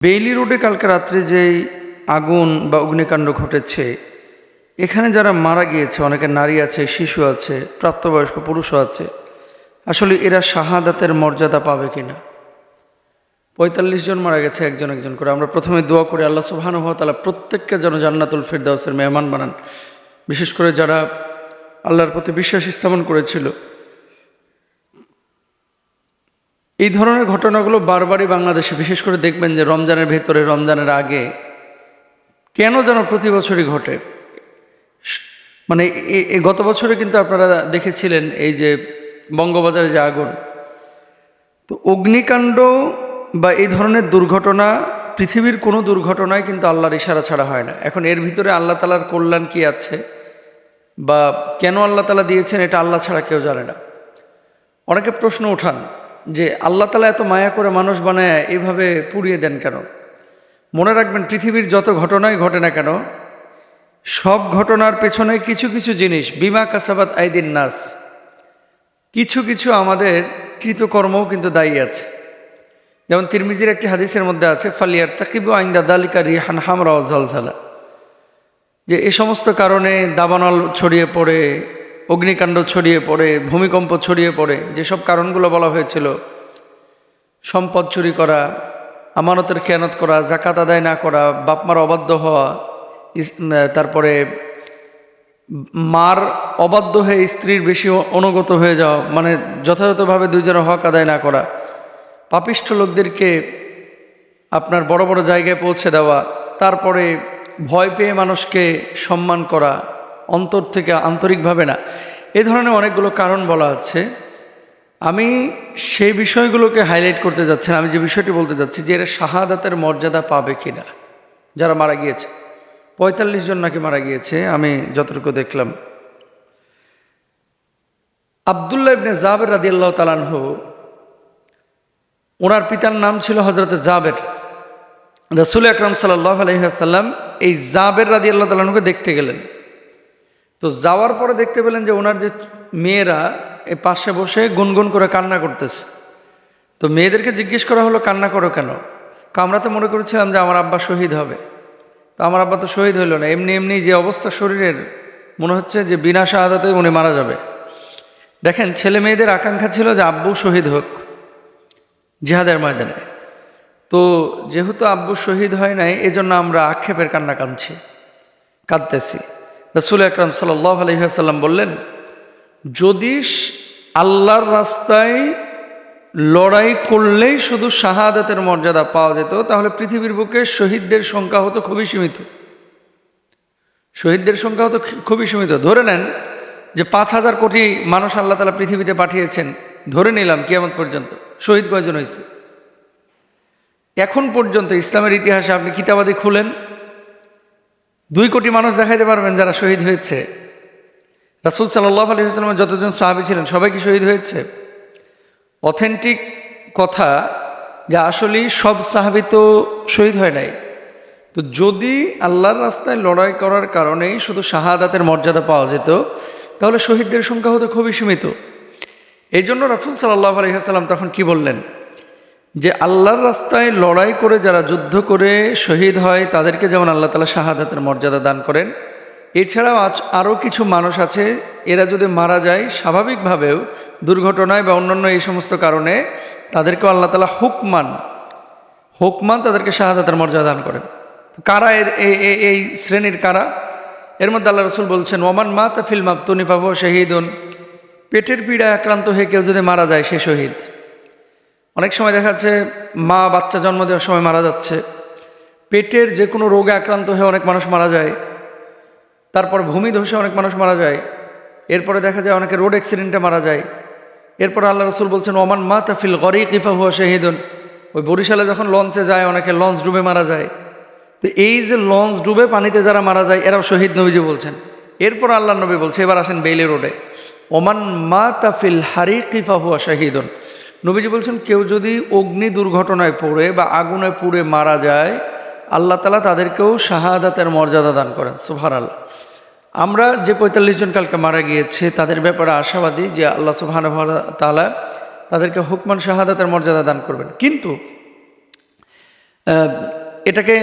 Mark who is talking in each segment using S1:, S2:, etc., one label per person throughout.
S1: Bailey রোডে কালকে রাত্রে যেই আগুন বা অগ্নিকাণ্ড ঘটেছে, এখানে যারা মারা গিয়েছে, অনেকে নারী আছে, শিশু আছে, প্রাপ্তবয়স্ক পুরুষও আছে, আসলে এরা শাহাদাতের মর্যাদা পাবে কিনা? পঁয়তাল্লিশ জন মারা গেছে, একজন একজন করে। আমরা প্রথমে দোয়া করি, আল্লাহ সুবাহানুভতালা প্রত্যেককে যেন জান্নাতুল ফেরদাউসের মেহমান বানান। বিশেষ করে যারা আল্লাহর প্রতি বিশ্বাস স্থাপন করেছিল এই ধরনের ঘটনাগুলো বারবারই বাংলাদেশে বিশেষ করে দেখবেন যে রমজানের ভেতরে, রমজানের আগে কেন যেন প্রতি বছরই ঘটে। মানে গত বছরে কিন্তু আপনারা দেখেছিলেন এই যে বঙ্গবাজারে যে আগুন, তো অগ্নিকাণ্ড বা এই ধরনের দুর্ঘটনা পৃথিবীর কোনো দুর্ঘটনায় কিন্তু আল্লাহর ইশারা ছাড়া হয় না। এখন এর ভিতরে আল্লাহ তালার কল্যাণ কি আছে বা কেন আল্লাহ তালা দিয়েছেন এটা আল্লাহ ছাড়া কেউ জানে না। অনেকে প্রশ্ন ওঠান যে আল্লাহ তালা এত মায়া করে মানুষ বানায়, এভাবে পুড়িয়ে দেন কেন? মনে রাখবেন, পৃথিবীর যত ঘটনাই ঘটে না কেন, সব ঘটনার পেছনে কিছু কিছু জিনিস, বিমা কাসাবাত আইদিন নাস, কিছু কিছু আমাদের কৃতকর্মও কিন্তু দায়ী আছে। যেমন তিরমিজির একটি হাদিসের মধ্যে আছে ফালিয়ার তাকিব আইন্দা দালিকা রিহান হামরা ঝালঝালা যে এ সমস্ত কারণে দাবানল ছড়িয়ে পড়ে অগ্নিকাণ্ড ছড়িয়ে পড়ে, ভূমিকম্প ছড়িয়ে পড়ে, যেসব কারণগুলো বলা হয়েছিল, সম্পদ চুরি করা, আমানতের খেয়ানত করা জাকাত আদায় না করা, বাপমার অবাধ্য হওয়া তারপরে মার অবাধ্য হয়ে স্ত্রীর বেশি অনুগত হয়ে যাওয়া মানে যথাযথভাবে দুইজনের হক আদায় না করা, পাপিষ্ঠ লোকদেরকে আপনার বড় বড় জায়গায় পৌঁছে দেওয়া, তারপরে ভয় পেয়ে মানুষকে সম্মান করা অন্তর থেকে আন্তরিকভাবে না। এ ধরনের অনেকগুলো কারণ বলা আছে। আমি সেই বিষয়গুলোকে হাইলাইট করতে যাচ্ছি আমি যে বিষয়টি বলতে যাচ্ছি যে এরা শাহাদাতের মর্যাদা পাবে কি না যারা মারা গিয়েছে, পঁয়তাল্লিশ জন নাকি মারা গিয়েছে, আমি যতটুকু দেখলাম। আবদুল্লাহ ইবনে জাবের রাদি আল্লাহ তালানহ ওনার পিতার নাম ছিল হজরত জাবের। রসুল আকরম সাল্লাহ আলহিহাসাল্লাম এই জাবের রাদি আল্লাহ তালাহকে দেখতে গেলেন। তো যাওয়ার পরে দেখতে পেলেন যে ওনার যে মেয়েরা এই পাশে বসে গুনগুন করে কান্না করতেছে। তো মেয়েদেরকে জিজ্ঞেস করা হলো, কান্না করো কেন? আমরা তো মনে করেছিলাম যে আমার আব্বা শহীদ হবে। তো আমার আব্বা তো শহীদ হইল না। এমনি এমনি যে অবস্থা শরীরের, মনে হচ্ছে যে বিনা শাহাদাতে উনি মারা যাবে। দেখেন, ছেলে মেয়েদের আকাঙ্ক্ষা ছিল যে আব্বু শহীদ হোক জিহাদের ময়দানে। তো যেহেতু আব্বু শহীদ হয় নাই, এজন্য আমরা আক্ষেপের কান্না কাঁদছি, কাঁদতেছি। রসুল আকরম সাল্লাহ আলহিহাসাল্লাম বললেন, যদি আল্লাহর রাস্তায় লড়াই করলেই শুধু শাহাদাতের মর্যাদা পাওয়া যেত, তাহলে পৃথিবীর বুকে শহীদদের সংখ্যা হতো খুবই সীমিত। শহীদদের সংখ্যা হতো খুবই সীমিত। ধরে নেন যে পাঁচ হাজার কোটি মানুষ আল্লাহ তালা পৃথিবীতে পাঠিয়েছেন, ধরে নিলাম কিয়ামত পর্যন্ত, শহীদ কয়জন হয়েছে? এখন পর্যন্ত ইসলামের ইতিহাসে আপনি কিতাবাদি খুলেন দুই কোটি মানুষ দেখাইতে পারবেন যারা শহীদ হয়েছে। রাসুল সাল্লাহ আলী আসলামের যতজন সাহাবি ছিলেন, সবাই কি শহীদ হয়েছে? অথেন্টিক কথা যে আসলেই সব সাহাবি তো শহীদ হয় নাই। তো যদি আল্লাহর রাস্তায় লড়াই করার কারণেই শুধু শাহাদাতের মর্যাদা পাওয়া যেত, তাহলে শহীদদের সংখ্যা হতো খুবই সীমিত। এই জন্য রাসুল সাল্লাহ আলহিহাসাল্লাম তখন কি বললেন? যে আল্লাহর রাস্তায় লড়াই করে যারা যুদ্ধ করে শহীদ হয়, তাদেরকে যেমন আল্লাহ তালা শাহাদাতের মর্যাদা দান করেন, এছাড়াও আজ আরও কিছু মানুষ আছে, এরা যদি মারা যায়, স্বাভাবিকভাবেও দুর্ঘটনায় বা অন্যান্য এই সমস্ত কারণে তাদেরকেও আল্লাহ তালা হুকমান হুকমান তাদেরকে শাহাদাতের মর্যাদা দান করেন। কারা এর এই শ্রেণির কারা? এর মধ্যে আল্লাহ রসুল বলছেন ওমান মা তাফিল মাবতুনি পাবো শহীদুন। পেটের পীড়ায় আক্রান্ত হয়ে কেউ যদি মারা যায়, সে শহীদ। অনেক সময় দেখা যাচ্ছে মা বাচ্চা জন্ম দেওয়ার সময় মারা যাচ্ছে। পেটের যে কোনো রোগে আক্রান্ত হয়ে অনেক মানুষ মারা যায়। তারপর ভূমি ধসে অনেক মানুষ মারা যায়। এরপরে দেখা যায় অনেকে রোড অ্যাক্সিডেন্টে মারা যায়। এরপর আল্লাহ রসুল বলছেন, ওমান মা তাফিল গরি কিফা হুয়া শাহিদুন। ওই বরিশালে যখন লঞ্চে যায়, অনেকে লঞ্চ ডুবে মারা যায়। তো এই যে লঞ্চ ডুবে পানিতে যারা মারা যায়, এরাও শহীদ নবীজি বলছেন। এরপর আল্লাহ নবী বলছে, এবার আসেন বেইলি রোডে। ওমান মা তাফিল হারি কিফা হুয়া শাহিদুন। নবীজি বলছেন, কেউ যদি অগ্নি দুর্ঘটনায় পড়ে বা আগুনে পুড়ে মারা যায়, আল্লাহ তালা তাদেরকেও শাহাদাতের মর্যাদা দান করেন সুভার আল্লাহ আমরা যে পঁয়তাল্লিশ জন কালকে মারা গিয়েছে, তাদের ব্যাপারে আশাবাদী যে আল্লাহ সুবহান তালা তাদেরকে হুকমান শাহাদাতের মর্যাদা দান করবেন। কিন্তু এটাকে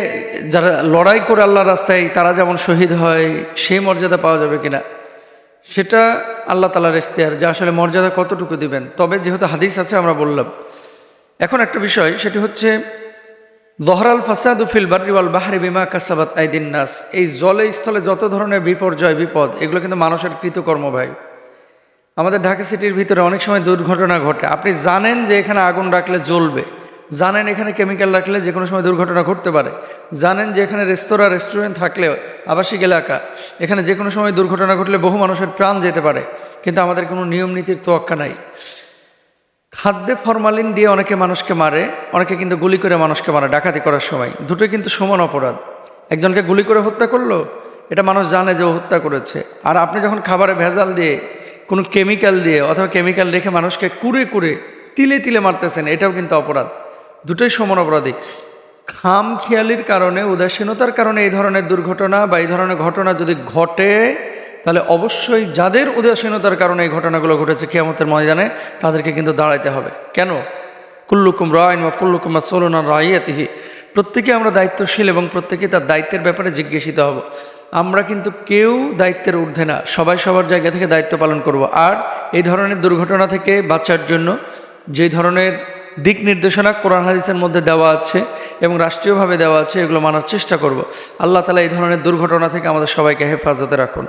S1: যারা লড়াই করে আল্লাহর রাস্তায় তারা যেমন শহীদ হয়, সেই মর্যাদা পাওয়া যাবে কিনা? সেটা আল্লাহ তালার এখতিয়ার যে আসলে মর্যাদা কতটুকু দিবেন। তবে যেহেতু হাদিস আছে, আমরা বললাম। এখন একটা বিষয়, সেটি হচ্ছে, দহরাল ফাসাদু ফিল বার্রি ওয়াল বাহারি বিমা কাসাবাত আইদিন নাস। এই জলে স্থলে যত ধরনের বিপর্যয়, বিপদ, এগুলো কিন্তু মানুষের কৃতকর্ম ভাই। আমাদের ঢাকা সিটির ভিতরে অনেক সময় দুর্ঘটনা ঘটে। আপনি জানেন যে এখানে আগুন রাখলে জ্বলবে। জানেন এখানে কেমিক্যাল রাখলে যে কোনো সময় দুর্ঘটনা ঘটতে পারে। জানেন যে এখানে রেস্তোরাঁ, রেস্টুরেন্ট থাকলেও আবাসিক এলাকা, এখানে যে কোনো সময় দুর্ঘটনা ঘটলে বহু মানুষের প্রাণ যেতে পারে, কিন্তু আমাদের কোনো নিয়ম নীতির তোয়াক্কা নাই। খাদ্যে ফরমালিন দিয়ে অনেকে মানুষকে মারে, অনেকে কিন্তু গুলি করে মানুষকে মারে ডাকাতি করার সময়। দুটোই কিন্তু সমান অপরাধ। একজনকে গুলি করে হত্যা করল, এটা মানুষ জানে যে ও হত্যা করেছে। আর আপনি যখন খাবারে ভেজাল দিয়ে, কোনো কেমিক্যাল দিয়ে অথবা কেমিক্যাল রেখে মানুষকে কুড়ে কুড়ে, তিলে তিলে মারতেছেন, এটাও কিন্তু অপরাধ। দুটোই সমান অপরাধী। খাম খেয়ালির কারণে, উদাসীনতার কারণে এই ধরনের দুর্ঘটনা বা এই ধরনের ঘটনা যদি ঘটে, তাহলে অবশ্যই যাদের উদাসীনতার কারণে এই ঘটনাগুলো ঘটেছে কেয়ামতের ময়দানে, তাদেরকে কিন্তু দাঁড়াইতে হবে। কেন? কুল্লুকুম রায়ন বা কুল্লুকুম বা সোলনা রাইয়াতিহি। প্রত্যেকে আমরা দায়িত্বশীল এবং প্রত্যেকে তার দায়িত্বের ব্যাপারে জিজ্ঞাসিত হব। আমরা কিন্তু কেউ দায়িত্বের ঊর্ধ্বে না। সবাই সবার জায়গা থেকে দায়িত্ব পালন করব। আর এই ধরনের দুর্ঘটনা থেকে বাঁচার জন্য যে ধরনের দিক নির্দেশনা কোরআন হাদিসের মধ্যে দেওয়া আছে এবং রাষ্ট্রীয়ভাবে দেওয়া আছে, এগুলো মানার চেষ্টা করব। আল্লাহ তালা এই ধরনের দুর্ঘটনা থেকে আমাদের সবাইকে হেফাজতে রাখুন।